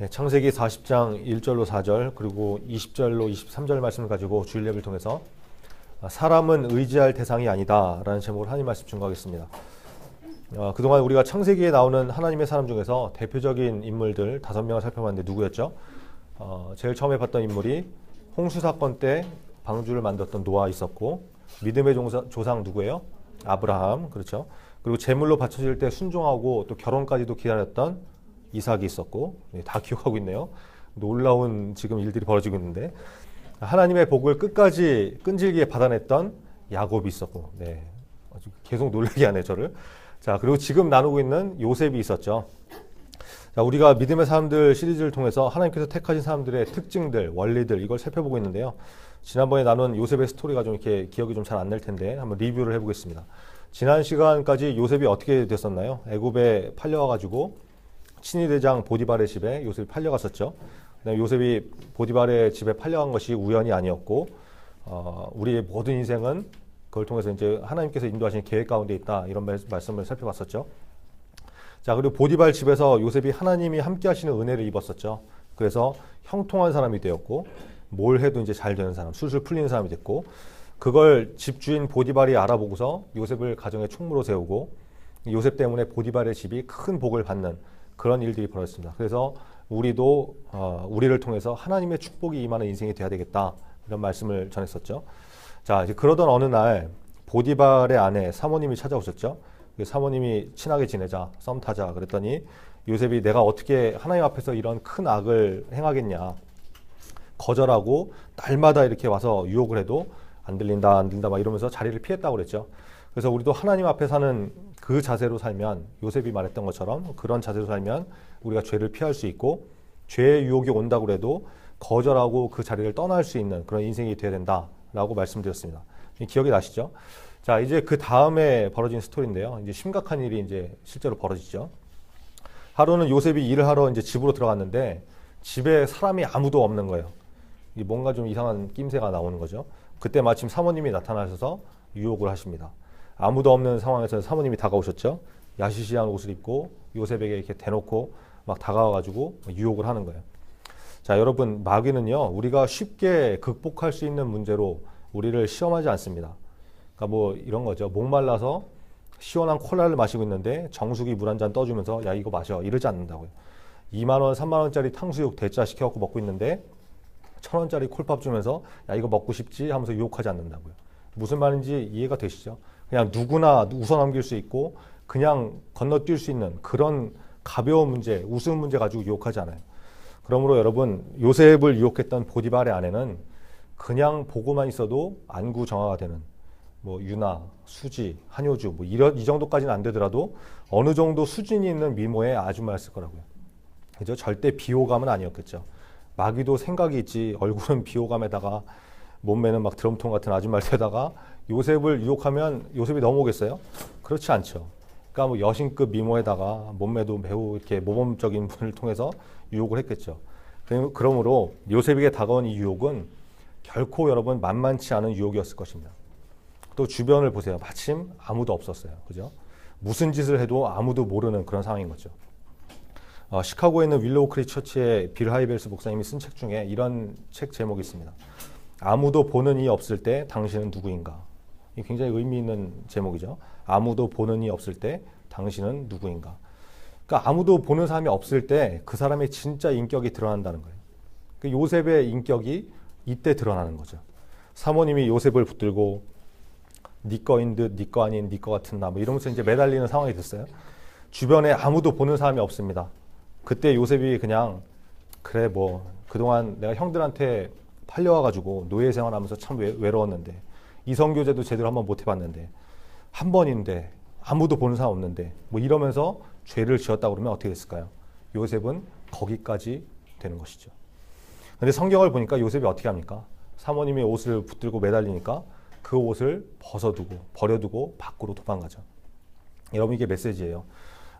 네, 창세기 40장 1절로 4절 그리고 20절로 23절 말씀을 가지고 주일례를 통해서 아, 사람은 의지할 대상이 아니다라는 제목으로 하나님 말씀 증거하겠습니다. 어, 그동안 우리가 창세기에 나오는 하나님의 사람 중에서 대표적인 인물들 다섯 명을 살펴봤는데 누구였죠? 어, 제일 처음에 봤던 인물이 홍수 사건 때 방주를 만들었던 노아 있었고 믿음의 종사, 조상 누구예요? 아브라함 그렇죠. 그리고 제물로 바쳐질 때 순종하고 또 결혼까지도 기다렸던 이삭이 있었고 네, 다 기억하고 있네요. 놀라운 지금 일들이 벌어지고 있는데 하나님의 복을 끝까지 끈질기게 받아냈던 야곱이 있었고 네, 계속 놀라게 하네 저를. 자 그리고 지금 나누고 있는 요셉이 있었죠. 자, 우리가 믿음의 사람들 시리즈를 통해서 하나님께서 택하신 사람들의 특징들, 원리들 이걸 살펴보고 있는데요. 지난번에 나눈 요셉의 스토리가 좀 이렇게 기억이 좀 잘 안 날 텐데 한번 리뷰를 해보겠습니다. 지난 시간까지 요셉이 어떻게 됐었나요? 애굽에 팔려와가지고 친위 대장 보디발의 집에 요셉이 팔려갔었죠. 요셉이 보디발의 집에 팔려간 것이 우연이 아니었고 어, 우리의 모든 인생은 그걸 통해서 이제 하나님께서 인도하신 계획 가운데 있다 이런 말씀을 살펴봤었죠. 자 그리고 보디발 집에서 요셉이 하나님이 함께하시는 은혜를 입었었죠. 그래서 형통한 사람이 되었고 뭘 해도 이제 잘 되는 사람, 술술 풀리는 사람이 됐고 그걸 집주인 보디발이 알아보고서 요셉을 가정의 총무로 세우고 요셉 때문에 보디발의 집이 큰 복을 받는 그런 일들이 벌어졌습니다. 그래서 우리도 어, 우리를 통해서 하나님의 축복이 임하는 인생이 돼야 되겠다 이런 말씀을 전했었죠. 자 이제 그러던 어느 날 보디발의 아내 사모님이 찾아오셨죠. 그 사모님이 친하게 지내자 썸 타자 그랬더니 요셉이 내가 어떻게 하나님 앞에서 이런 큰 악을 행하겠냐 거절하고 날마다 이렇게 와서 유혹을 해도 안 들린다 안 들린다 막 이러면서 자리를 피했다고 그랬죠. 그래서 우리도 하나님 앞에 사는 그 자세로 살면 요셉이 말했던 것처럼 그런 자세로 살면 우리가 죄를 피할 수 있고 죄의 유혹이 온다고 해도 거절하고 그 자리를 떠날 수 있는 그런 인생이 되어야 된다라고 말씀드렸습니다. 기억이 나시죠? 자, 이제 그 다음에 벌어진 스토리인데요. 이제 심각한 일이 이제 실제로 벌어지죠. 하루는 요셉이 일을 하러 이제 집으로 들어갔는데 집에 사람이 아무도 없는 거예요. 뭔가 좀 이상한 낌새가 나오는 거죠. 그때 마침 사모님이 나타나셔서 유혹을 하십니다. 아무도 없는 상황에서 사모님이 다가오셨죠. 야시시한 옷을 입고 요셉에게 이렇게 대놓고 막 다가와가지고 유혹을 하는 거예요. 자, 여러분 마귀는요 우리가 쉽게 극복할 수 있는 문제로 우리를 시험하지 않습니다. 그러니까 뭐 이런 거죠. 목말라서 시원한 콜라를 마시고 있는데 정수기 물 한 잔 떠주면서 야 이거 마셔 이러지 않는다고요. 2만 원, 3만 원짜리 탕수육 대짜 시켜갖고 먹고 있는데 천 원짜리 콜밥 주면서 야 이거 먹고 싶지 하면서 유혹하지 않는다고요. 무슨 말인지 이해가 되시죠? 그냥 누구나 웃어넘길 수 있고 그냥 건너뛸 수 있는 그런 가벼운 문제, 우스운 문제 가지고 유혹하지 않아요. 그러므로 여러분 요셉을 유혹했던 보디발의 아내는 그냥 보고만 있어도 안구 정화가 되는 뭐 유나, 수지, 한효주 뭐 이런 이 정도까지는 안 되더라도 어느 정도 수준이 있는 미모의 아줌마였을 거라고요. 그죠? 절대 비호감은 아니었겠죠. 마귀도 생각이 있지 얼굴은 비호감에다가 몸매는 막 드럼통 같은 아줌마를 대다가 요셉을 유혹하면 요셉이 넘어오겠어요? 그렇지 않죠. 그러니까 뭐 여신급 미모에다가 몸매도 매우 이렇게 모범적인 분을 통해서 유혹을 했겠죠. 그러므로 요셉에게 다가온 이 유혹은 결코 여러분 만만치 않은 유혹이었을 것입니다. 또 주변을 보세요. 마침 아무도 없었어요. 그죠? 무슨 짓을 해도 아무도 모르는 그런 상황인 거죠. 어, 시카고에 있는 윌로우 크리 처치의 빌 하이벨스 목사님이 쓴 책 중에 이런 책 제목이 있습니다. 아무도 보는 이 없을 때 당신은 누구인가? 이 굉장히 의미 있는 제목이죠. 아무도 보는 이 없을 때 당신은 누구인가? 그러니까 아무도 보는 사람이 없을 때 그 사람의 진짜 인격이 드러난다는 거예요. 그 요셉의 인격이 이때 드러나는 거죠. 사모님이 요셉을 붙들고 네 거인 듯, 네 거 아닌 네 거 같은 나, 뭐 이러면서 이제 매달리는 상황이 됐어요. 주변에 아무도 보는 사람이 없습니다. 그때 요셉이 그냥 그래 뭐 그동안 내가 형들한테 팔려와가지고 노예 생활하면서 참 외, 로웠는데 이성교제도 제대로 한번 못 해봤는데 한 번인데 아무도 보는 사람 없는데 뭐 이러면서 죄를 지었다 그러면 어떻게 됐을까요? 요셉은 거기까지 되는 것이죠. 근데 성경을 보니까 요셉이 어떻게 합니까? 사모님의 옷을 붙들고 매달리니까 그 옷을 벗어두고 버려두고 밖으로 도망가죠. 여러분 이게 메시지예요.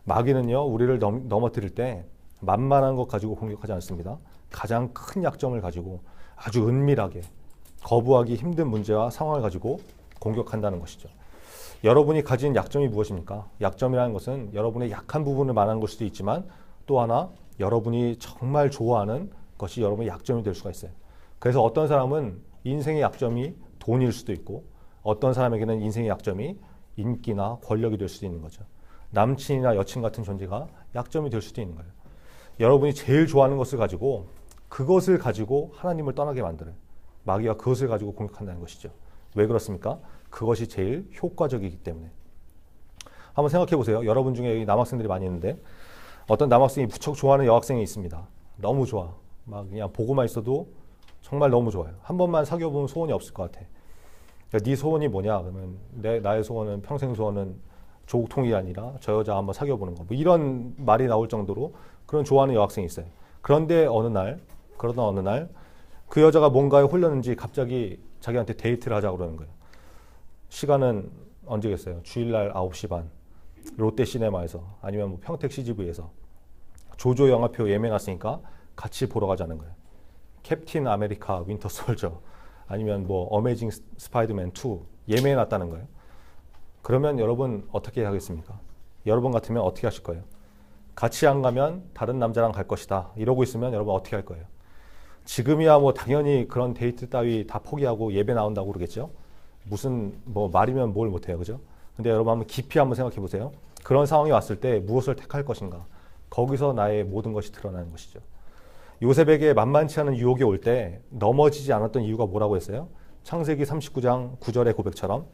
마귀는요 우리를 넘, 넘어뜨릴 때 만만한 것 가지고 공격하지 않습니다. 가장 큰 약점을 가지고 아주 은밀하게 거부하기 힘든 문제와 상황을 가지고 공격한다는 것이죠. 여러분이 가진 약점이 무엇입니까? 약점이라는 것은 여러분의 약한 부분을 말하는 걸 수도 있지만 또 하나 여러분이 정말 좋아하는 것이 여러분의 약점이 될 수가 있어요. 그래서 어떤 사람은 인생의 약점이 돈일 수도 있고 어떤 사람에게는 인생의 약점이 인기나 권력이 될 수도 있는 거죠. 남친이나 여친 같은 존재가 약점이 될 수도 있는 거예요. 여러분이 제일 좋아하는 것을 가지고 그것을 가지고 하나님을 떠나게 만들어요. 마귀가 그것을 가지고 공격한다는 것이죠. 왜 그렇습니까? 그것이 제일 효과적이기 때문에. 한번 생각해 보세요. 여러분 중에 남학생들이 많이 있는데 어떤 남학생이 무척 좋아하는 여학생이 있습니다. 너무 좋아. 막 그냥 보고만 있어도 정말 너무 좋아요. 한 번만 사귀어 보면 소원이 없을 것 같아. 그러니까 네 소원이 뭐냐? 그러면 내 나의 소원은 평생 소원은 조국통일이 아니라 저 여자 한번 사귀어 보는 거. 뭐 이런 말이 나올 정도로 그런 좋아하는 여학생이 있어요. 그런데 어느 날 그러던 어느 날 그 여자가 뭔가에 홀렸는지 갑자기 자기한테 데이트를 하자고 그러는 거예요. 시간은 언제겠어요? 주일날 9시 반. 롯데 시네마에서 아니면 뭐 평택 CGV에서 조조 영화표 예매 났으니까 같이 보러 가자는 거예요. 캡틴 아메리카 윈터 솔저 아니면 뭐 어메이징 스파이더맨 2 예매해 놨다는 거예요. 그러면 여러분 어떻게 하겠습니까? 여러분 같으면 어떻게 하실 거예요? 같이 안 가면 다른 남자랑 갈 것이다. 이러고 있으면 여러분 어떻게 할 거예요? 지금이야 뭐 당연히 그런 데이트 따위 다 포기하고 예배 나온다고 그러겠죠. 무슨 뭐 말이면 뭘 못해요, 그죠? 근데 여러분 한번 깊이 한번 생각해 보세요. 그런 상황이 왔을 때 무엇을 택할 것인가? 거기서 나의 모든 것이 드러나는 것이죠. 요셉에게 만만치 않은 유혹이 올 때 넘어지지 않았던 이유가 뭐라고 했어요? 창세기 39장 9절의 고백처럼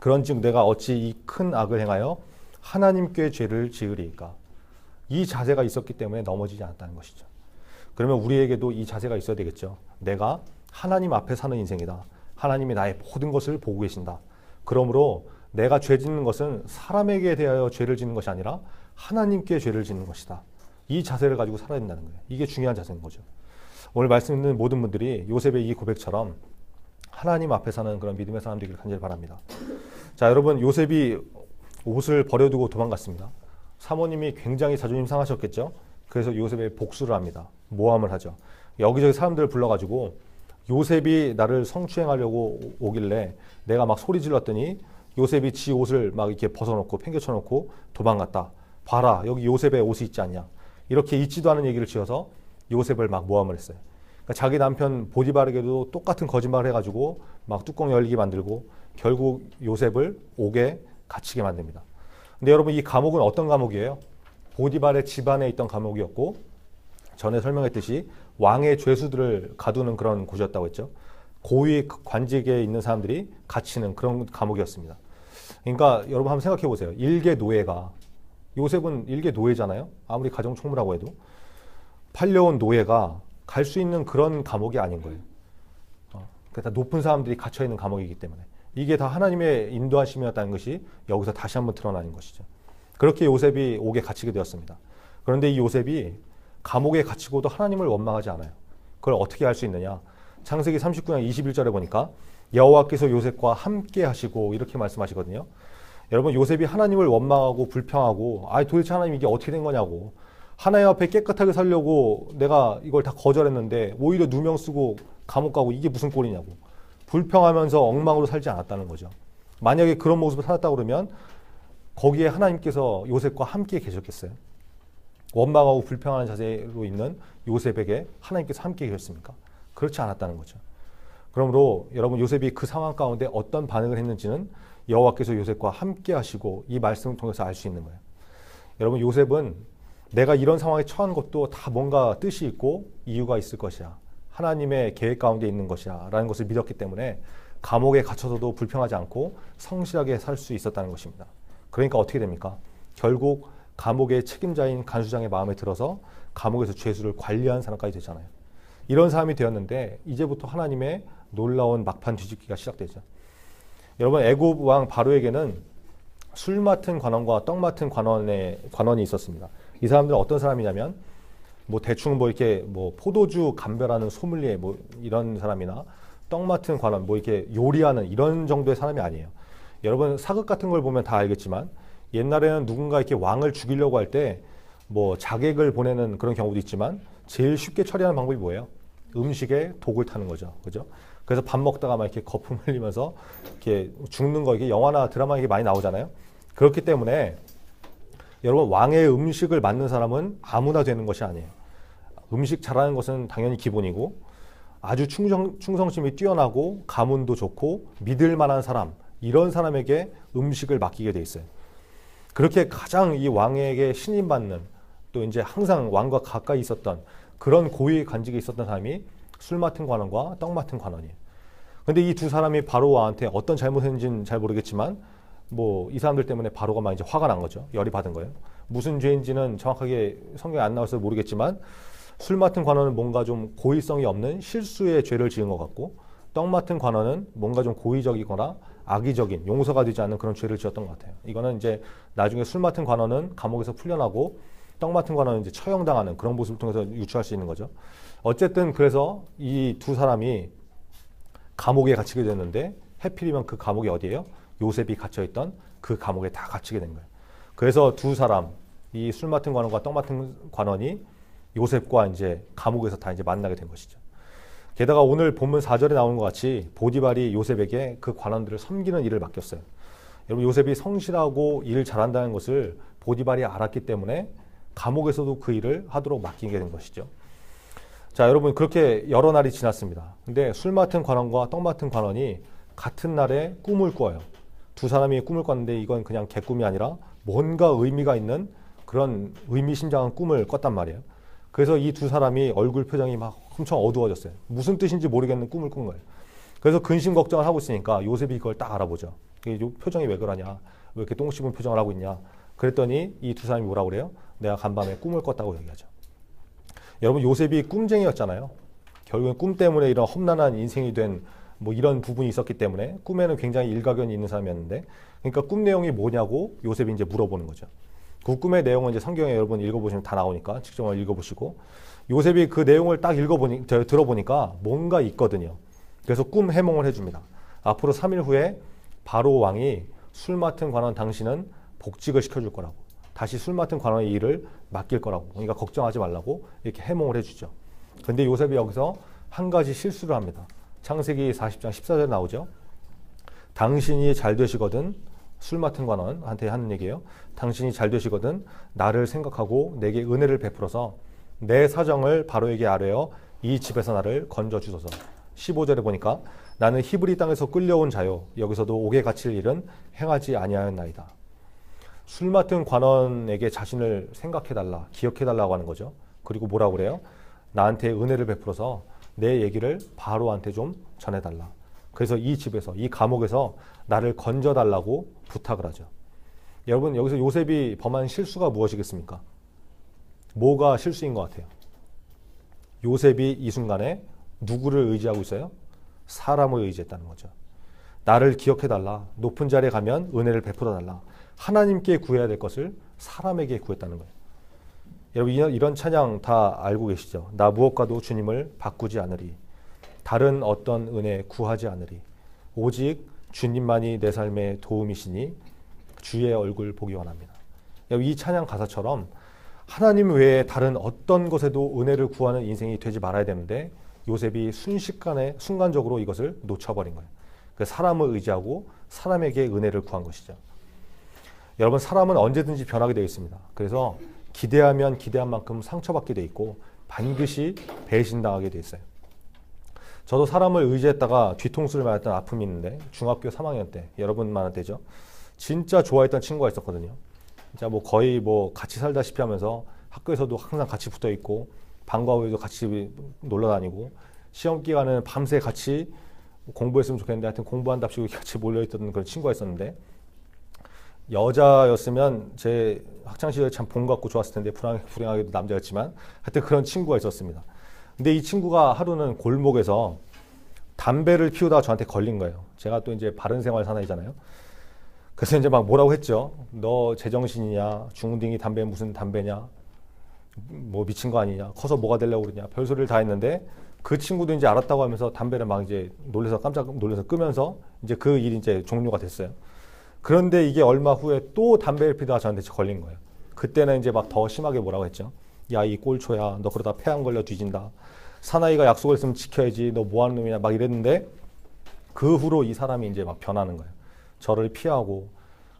그런즉 내가 어찌 이 큰 악을 행하여 하나님께 죄를 지으리까? 이 자세가 있었기 때문에 넘어지지 않았다는 것이죠. 그러면 우리에게도 이 자세가 있어야 되겠죠. 내가 하나님 앞에 사는 인생이다. 하나님이 나의 모든 것을 보고 계신다. 그러므로 내가 죄 짓는 것은 사람에게 대하여 죄를 짓는 것이 아니라 하나님께 죄를 짓는 것이다. 이 자세를 가지고 살아야 된다는 거예요. 이게 중요한 자세인 거죠. 오늘 말씀 있는 모든 분들이 요셉의 이 고백처럼 하나님 앞에 사는 그런 믿음의 사람 되기를 간절히 바랍니다. 자, 여러분 요셉이 옷을 버려두고 도망갔습니다. 사모님이 굉장히 자존심 상하셨겠죠. 그래서 요셉의 복수를 합니다. 모함을 하죠. 여기저기 사람들을 불러가지고 요셉이 나를 성추행하려고 오길래 내가 막 소리 질렀더니 요셉이 지 옷을 막 이렇게 벗어놓고 팽개쳐놓고 도망갔다. 봐라 여기 요셉의 옷이 있지 않냐. 이렇게 있지도 않은 얘기를 지어서 요셉을 막 모함을 했어요. 그러니까 자기 남편 보디바르게도 똑같은 거짓말을 해가지고 막 뚜껑 열리게 만들고 결국 요셉을 옥에 갇히게 만듭니다. 근데 여러분 이 감옥은 어떤 감옥이에요? 보디발의 집안에 있던 감옥이었고 전에 설명했듯이 왕의 죄수들을 가두는 그런 곳이었다고 했죠. 고위 관직에 있는 사람들이 갇히는 그런 감옥이었습니다. 그러니까 여러분 한번 생각해 보세요. 일개 노예가 요셉은 일개 노예잖아요. 아무리 가정 총무라고 해도 팔려온 노예가 갈 수 있는 그런 감옥이 아닌 거예요. 어, 그러니까 높은 사람들이 갇혀 있는 감옥이기 때문에 이게 다 하나님의 인도하심이었다는 것이 여기서 다시 한번 드러나는 것이죠. 그렇게 요셉이 옥에 갇히게 되었습니다. 그런데 이 요셉이 감옥에 갇히고도 하나님을 원망하지 않아요. 그걸 어떻게 할 수 있느냐? 창세기 39장 21절에 보니까 여호와께서 요셉과 함께 하시고 이렇게 말씀하시거든요. 여러분 요셉이 하나님을 원망하고 불평하고 아 도대체 하나님 이게 어떻게 된 거냐고 하나님 앞에 깨끗하게 살려고 내가 이걸 다 거절했는데 오히려 누명 쓰고 감옥 가고 이게 무슨 꼴이냐고 불평하면서 엉망으로 살지 않았다는 거죠. 만약에 그런 모습을 살았다 그러면 거기에 하나님께서 요셉과 함께 계셨겠어요? 원망하고 불평하는 자세로 있는 요셉에게 하나님께서 함께 계셨습니까? 그렇지 않았다는 거죠. 그러므로 여러분 요셉이 그 상황 가운데 어떤 반응을 했는지는 여호와께서 요셉과 함께 하시고 이 말씀을 통해서 알 수 있는 거예요. 여러분 요셉은 내가 이런 상황에 처한 것도 다 뭔가 뜻이 있고 이유가 있을 것이야. 하나님의 계획 가운데 있는 것이야. 라는 것을 믿었기 때문에 감옥에 갇혀서도 불평하지 않고 성실하게 살 수 있었다는 것입니다. 그러니까 어떻게 됩니까? 결국 감옥의 책임자인 간수장의 마음에 들어서 감옥에서 죄수를 관리하는 사람까지 되잖아요. 이런 사람이 되었는데 이제부터 하나님의 놀라운 막판 뒤집기가 시작되죠. 여러분 애굽 왕 바로에게는 술 맡은 관원과 떡 맡은 관원의 관원이 있었습니다. 이 사람들은 어떤 사람이냐면 뭐 대충 뭐 이렇게 뭐 포도주 감별하는 소믈리에 뭐 이런 사람이나 떡 맡은 관원 뭐 이렇게 요리하는 이런 정도의 사람이 아니에요. 여러분 사극 같은 걸 보면 다 알겠지만 옛날에는 누군가 이렇게 왕을 죽이려고 할 때 뭐 자객을 보내는 그런 경우도 있지만 제일 쉽게 처리하는 방법이 뭐예요? 음식에 독을 타는 거죠. 그죠? 그래서 밥 먹다가 막 이렇게 거품 흘리면서 이렇게 죽는 거 이게 영화나 드라마 이게 많이 나오잖아요. 그렇기 때문에 여러분 왕의 음식을 맡는 사람은 아무나 되는 것이 아니에요. 음식 잘하는 것은 당연히 기본이고 아주 충성, 충성심이 뛰어나고 가문도 좋고 믿을 만한 사람 이런 사람에게 음식을 맡기게 돼 있어요. 그렇게 가장 이 왕에게 신임받는 또 이제 항상 왕과 가까이 있었던 그런 고위 간직에 있었던 사람이 술 맡은 관원과 떡 맡은 관원이에요. 근데 이 두 사람이 바로 왕한테 어떤 잘못했는지는 잘 모르겠지만 뭐 이 사람들 때문에 바로가 막 이제 화가 난 거죠. 열이 받은 거예요. 무슨 죄인지는 정확하게 성경에 안 나와서 모르겠지만 술 맡은 관원은 뭔가 좀 고의성이 없는 실수의 죄를 지은 것 같고 떡 맡은 관원은 뭔가 좀 고의적이거나 악의적인 용서가 되지 않는 그런 죄를 지었던 것 같아요. 이거는 이제 나중에 술 맡은 관원은 감옥에서 풀려나고 떡 맡은 관원은 이제 처형당하는 그런 모습을 통해서 유추할 수 있는 거죠. 어쨌든 그래서 이 두 사람이 감옥에 갇히게 됐는데 해필이면 그 감옥이 어디예요? 요셉이 갇혀 있던 그 감옥에 다 갇히게 된 거예요. 그래서 두 사람 이 술 맡은 관원과 떡 맡은 관원이 요셉과 이제 감옥에서 다 이제 만나게 된 것이죠. 게다가 오늘 본문 4절에 나오는 것 같이 보디발이 요셉에게 그 관원들을 섬기는 일을 맡겼어요. 여러분 요셉이 성실하고 일 잘한다는 것을 보디발이 알았기 때문에 감옥에서도 그 일을 하도록 맡기게 된 것이죠. 자, 여러분 그렇게 여러 날이 지났습니다. 근데 술 맡은 관원과 떡 맡은 관원이 같은 날에 꿈을 꿔요. 두 사람이 꿈을 꿨는데 이건 그냥 개꿈이 아니라 뭔가 의미가 있는 그런 의미심장한 꿈을 꿨단 말이에요. 그래서 이 두 사람이 얼굴 표정이 막 엄청 어두워졌어요. 무슨 뜻인지 모르겠는 꿈을 꾼 거예요. 그래서 근심 걱정을 하고 있으니까 요셉이 그걸 딱 알아보죠. 이 표정이 왜 그러냐? 왜 이렇게 똥 씹은 표정을 하고 있냐? 그랬더니 이 두 사람이 뭐라고 그래요? 내가 간밤에 꿈을 꿨다고 얘기하죠. 여러분 요셉이 꿈쟁이였잖아요. 결국엔 꿈 때문에 이런 험난한 인생이 된 뭐 이런 부분이 있었기 때문에 꿈에는 굉장히 일가견이 있는 사람이었는데 그러니까 꿈 내용이 뭐냐고 요셉이 이제 물어보는 거죠. 그 꿈의 내용은 이제 성경에 여러분 읽어보시면 다 나오니까 직접 읽어보시고 요셉이 그 내용을 딱 읽어보니 들어보니까 뭔가 있거든요. 그래서 꿈 해몽을 해줍니다. 앞으로 3일 후에 바로 왕이 술 맡은 관원 당신은 복직을 시켜줄 거라고. 다시 술 맡은 관원의 일을 맡길 거라고. 그러니까 걱정하지 말라고 이렇게 해몽을 해주죠. 근데 요셉이 여기서 한 가지 실수를 합니다. 창세기 40장 14절 나오죠. 당신이 잘 되시거든 술 맡은 관원한테 하는 얘기예요. 당신이 잘 되시거든 나를 생각하고 내게 은혜를 베풀어서 내 사정을 바로에게 아뢰어 이 집에서 나를 건져 주소서. 15절에 보니까 나는 히브리 땅에서 끌려온 자요 여기서도 옥에 갇힐 일은 행하지 아니하였나이다. 술 맡은 관원에게 자신을 생각해 달라, 기억해 달라고 하는 거죠. 그리고 뭐라고 그래요? 나한테 은혜를 베풀어서 내 얘기를 바로한테 좀 전해 달라. 그래서 이 집에서 이 감옥에서 나를 건져 달라고 부탁을 하죠. 여러분 여기서 요셉이 범한 실수가 무엇이겠습니까? 뭐가 실수인 것 같아요? 요셉이 이 순간에 누구를 의지하고 있어요? 사람을 의지했다는 거죠. 나를 기억해 달라. 높은 자리에 가면 은혜를 베풀어 달라. 하나님께 구해야 될 것을 사람에게 구했다는 거예요. 여러분 이런 찬양 다 알고 계시죠? 나 무엇과도 주님을 바꾸지 않으리. 다른 어떤 은혜 구하지 않으리. 오직 주님만이 내 삶의 도움이시니 주의 얼굴 보기 원합니다. 이 찬양 가사처럼 하나님 외에 다른 어떤 것에도 은혜를 구하는 인생이 되지 말아야 되는데 요셉이 순식간에 순간적으로 이것을 놓쳐버린 거예요. 그 사람을 의지하고 사람에게 은혜를 구한 것이죠. 여러분 사람은 언제든지 변하게 되어 있습니다. 그래서 기대하면 기대한 만큼 상처받게 돼 있고 반드시 배신당하게 돼 있어요. 저도 사람을 의지했다가 뒤통수를 맞았던 아픔이 있는데 중학교 3학년 때 여러분만 때죠. 진짜 좋아했던 친구가 있었거든요. 진짜 뭐 거의 뭐 같이 살다시피 하면서 학교에서도 항상 같이 붙어 있고 방과 후에도 같이 놀러 다니고 시험 기간은 밤새 같이 공부했으면 좋겠는데 하여튼 공부한답시고 같이 몰려있던 그런 친구가 있었는데 여자였으면 제 학창 시절에 참 본같고 좋았을 텐데 불행, 불행하게도 남자였지만 하여튼 그런 친구가 있었습니다. 근데 이 친구가 하루는 골목에서 담배를 피우다가 저한테 걸린 거예요. 제가 또 이제 바른 생활 사나이잖아요. 그래서 이제 막 뭐라고 했죠. 너 제정신이냐? 중딩이 담배 무슨 담배냐? 뭐 미친 거 아니냐? 커서 뭐가 되려고 그러냐? 별소리를 다 했는데 그 친구도 이제 알았다고 하면서 담배를 막 이제 놀래서 깜짝 놀래서 끄면서 이제 그 일이 이제 종료가 됐어요. 그런데 이게 얼마 후에 또 담배를 피다가 저한테 걸린 거예요. 그때는 이제 막 더 심하게 뭐라고 했죠. 야, 이 꼴초야. 너 그러다 폐암 걸려 뒤진다. 사나이가 약속을 했으면 지켜야지. 너 뭐 하는 놈이냐. 막 이랬는데 그 후로 이 사람이 이제 막 변하는 거예요. 저를 피하고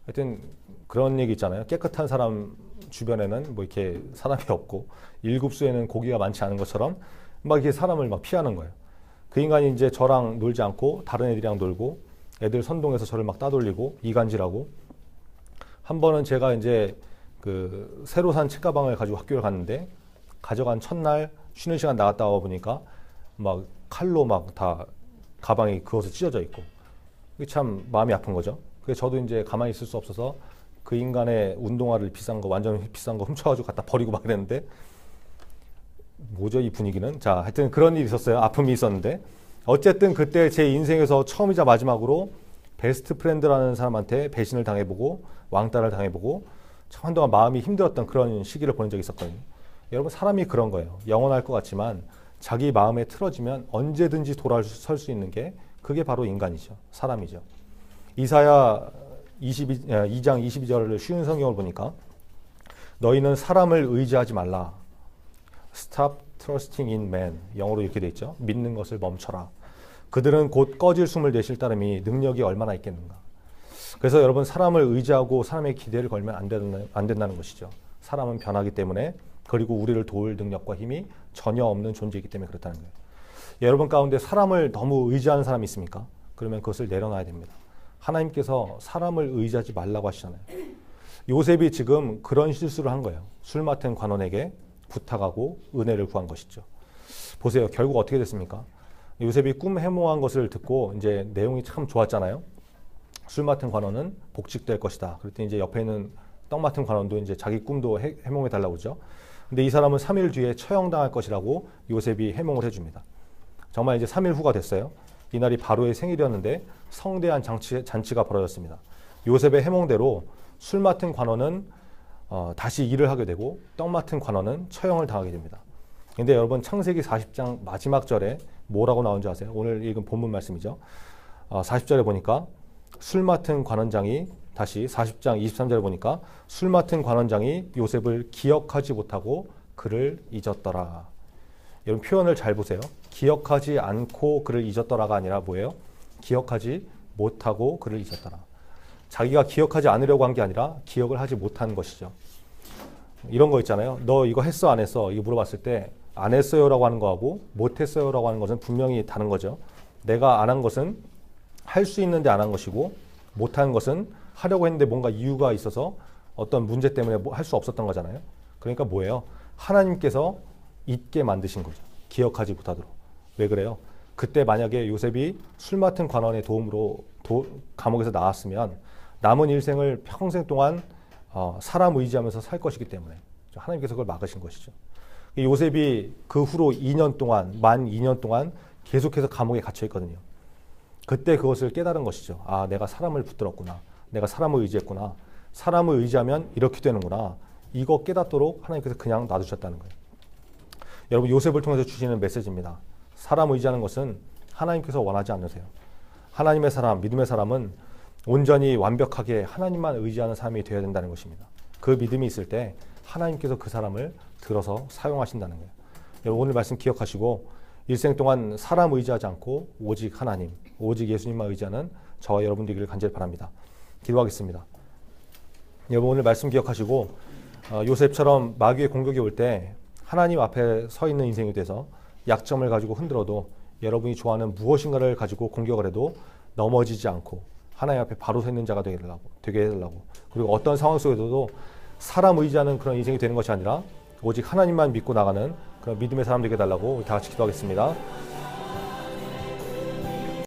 하여튼 그런 얘기 있잖아요. 깨끗한 사람 주변에는 뭐 이렇게 사람이 없고 일급수에는 고기가 많지 않은 것처럼 막 이렇게 사람을 막 피하는 거예요. 그 인간이 이제 저랑 놀지 않고 다른 애들이랑 놀고 애들 선동해서 저를 막 따돌리고 이간질하고 한 번은 제가 이제 그 새로 산 책가방을 가지고 학교를 갔는데 가져간 첫날 쉬는 시간 나갔다 와 보니까 막 칼로 막 다 가방이 그어서 찢어져 있고 이게 참 마음이 아픈 거죠. 그래서 저도 이제 가만히 있을 수 없어서 그 인간의 운동화를 비싼 거 완전 비싼 거 훔쳐가지고 갖다 버리고 막 그랬는데 뭐죠 이 분위기는 자 하여튼 그런 일이 있었어요 아픔이 있었는데 어쨌든 그때 제 인생에서 처음이자 마지막으로 베스트 프렌드라는 사람한테 배신을 당해보고 왕따를 당해보고 참 한동안 마음이 힘들었던 그런 시기를 보낸 적이 있었거든요 여러분 사람이 그런 거예요 영원할 것 같지만 자기 마음에 틀어지면 언제든지 돌아설 수 있는 게 그게 바로 인간이죠 사람이죠 이사야 22, 2장 22절을 쉬운 성경을 보니까 너희는 사람을 의지하지 말라 Stop trusting in man. 영어로 이렇게 돼 있죠. 믿는 것을 멈춰라. 그들은 곧 꺼질 숨을 내쉴 따름이 능력이 얼마나 있겠는가. 그래서 여러분 사람을 의지하고 사람의 기대를 걸면 안, 되는, 안 된다는 것이죠. 사람은 변하기 때문에 그리고 우리를 도울 능력과 힘이 전혀 없는 존재이기 때문에 그렇다는 거예요. 여러분 가운데 사람을 너무 의지하는 사람이 있습니까? 그러면 그것을 내려놔야 됩니다. 하나님께서 사람을 의지하지 말라고 하시잖아요. 요셉이 지금 그런 실수를 한 거예요. 술 맡은 관원에게 부탁하고 은혜를 구한 것이죠. 보세요. 결국 어떻게 됐습니까? 요셉이 꿈 해몽한 것을 듣고 이제 내용이 참 좋았잖아요. 술 맡은 관원은 복직될 것이다. 그랬더니 이제 옆에 있는 떡 맡은 관원도 이제 자기 꿈도 해, 해몽해 달라고 그러죠. 근데 이 사람은 3일 뒤에 처형당할 것이라고 요셉이 해몽을 해줍니다. 정말 이제 3일 후가 됐어요. 이날이 바로의 생일이었는데 성대한 잔치, 잔치가 벌어졌습니다. 요셉의 해몽대로 술 맡은 관원은 어, 다시 일을 하게 되고 떡 맡은 관원은 처형을 당하게 됩니다. 근데 여러분 창세기 40장 마지막 절에 뭐라고 나온지 아세요? 오늘 읽은 본문 말씀이죠. 어, 40절에 보니까 술 맡은 관원장이 다시 40장 23절에 보니까 술 맡은 관원장이 요셉을 기억하지 못하고 그를 잊었더라. 여러분 표현을 잘 보세요. 기억하지 않고 그를 잊었더라가 아니라 뭐예요? 기억하지 못하고 그를 잊었더라. 자기가 기억하지 않으려고 한 게 아니라 기억을 하지 못한 것이죠. 이런 거 있잖아요. 너 이거 했어 안 했어? 이거 물어봤을 때 안 했어요라고 하는 거하고 못 했어요라고 하는 것은 분명히 다른 거죠. 내가 안 한 것은 할 수 있는데 안 한 것이고 못한 것은 하려고 했는데 뭔가 이유가 있어서 어떤 문제 때문에 뭐 할수 없었던 거잖아요. 그러니까 뭐예요? 하나님께서 잊게 만드신 거죠. 기억하지 못하도록. 왜 그래요? 그때 만약에 요셉이 술 맡은 관원의 도움으로 도, 감옥에서 나왔으면 남은 일생을 평생 동안 어, 사람 의지하면서 살 것이기 때문에 하나님께서 그걸 막으신 것이죠. 요셉이 그 후로 2년 동안 만 2년 동안 계속해서 감옥에 갇혀 있거든요. 그때 그것을 깨달은 것이죠. 아, 내가 사람을 붙들었구나. 내가 사람을 의지했구나. 사람을 의지하면 이렇게 되는구나. 이거 깨닫도록 하나님께서 그냥 놔두셨다는 거예요. 여러분 요셉을 통해서 주시는 메시지입니다. 사람 의지하는 것은 하나님께서 원하지 않으세요. 하나님의 사람, 믿음의 사람은 온전히 완벽하게 하나님만 의지하는 사람이 되어야 된다는 것입니다. 그 믿음이 있을 때 하나님께서 그 사람을 들어서 사용하신다는 거예요. 여러분 오늘 말씀 기억하시고 일생 동안 사람 의지하지 않고 오직 하나님, 오직 예수님만 의지하는 저와 여러분 되기를 간절히 바랍니다. 기도하겠습니다. 여러분 오늘 말씀 기억하시고 어, 요셉처럼 마귀의 공격이 올 때 하나님 앞에 서 있는 인생이 돼서 약점을 가지고 흔들어도 여러분이 좋아하는 무엇인가를 가지고 공격을 해도 넘어지지 않고 하나님 앞에 바로 서 있는 자가 해달라고, 되게 해달라고. 그리고 어떤 상황 속에서도 사람 의지하는 그런 인생이 되는 것이 아니라 오직 하나님만 믿고 나가는 그런 믿음의 사람 되게 해달라고 다 같이 기도하겠습니다.